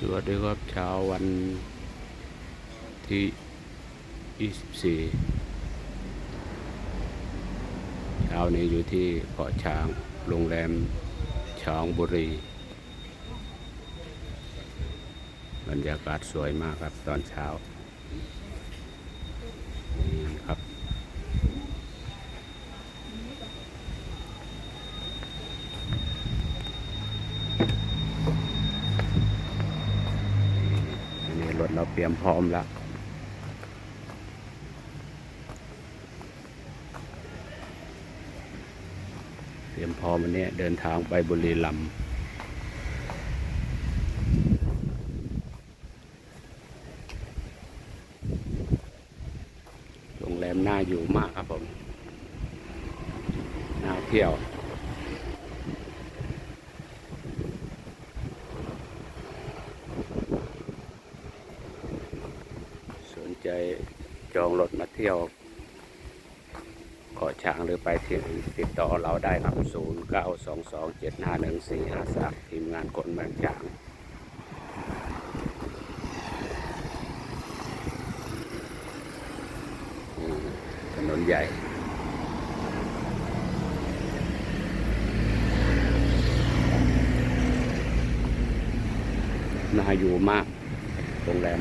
สวัสดีครับเช้าวันที่ 24 เช้านี้อยู่ที่เกาะช้าง โรงแรมช้างบุรี บรรยากาศสวยมากครับตอนเช้า นี่ครับ อันนี้รถ เราเตรียมพร้อมแล้วเตรียมพร้อมวันนี้เดินทางไปบุรีรัมย์โรงแรมน่าอยู่มากครับผมน่าเที่ยว สน ใจจองรถมาเที่ยวเกาะช้างหรือไปที่ติดต่อเราได้ครับ 0 9 2 2 7 5 1 4 5 3ทีมงานกลเมืองช้างถนนใหญ่น่าอยู่มากโรงแรม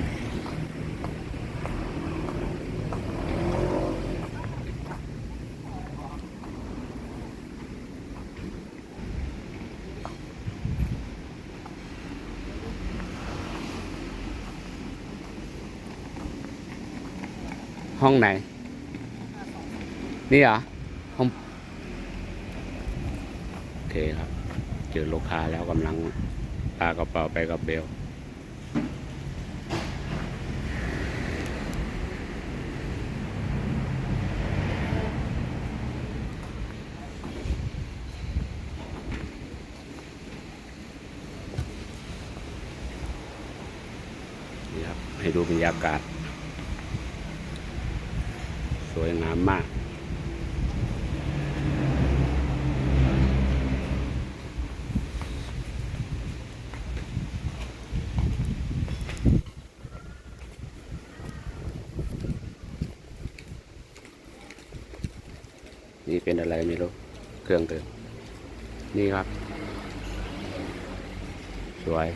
ห้องไหน นี่เหรอห้องโอเคครับ เจอลูกค้าแล้วกำลังพากระเป๋าไปกับเบลนี่ครับให้ดูบรรยากาศ สวยงามมาก นี่เป็นอะไรไม่รู้ เครื่องดื่มนี่ครับ สวย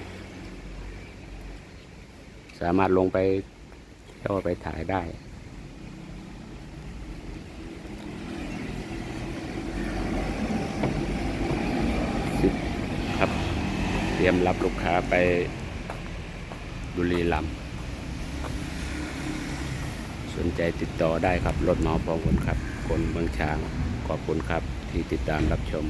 สามารถลงไปเที่ยวไปถ่ายได้ สิบครับ เตรียมรับลูกค้าไปบุรีรัมย์สนใจติดต่อได้ครับ รถเหมาพร้อมคนครับ คนบางช้าง ขอบคุณครับที่ติดตามรับชม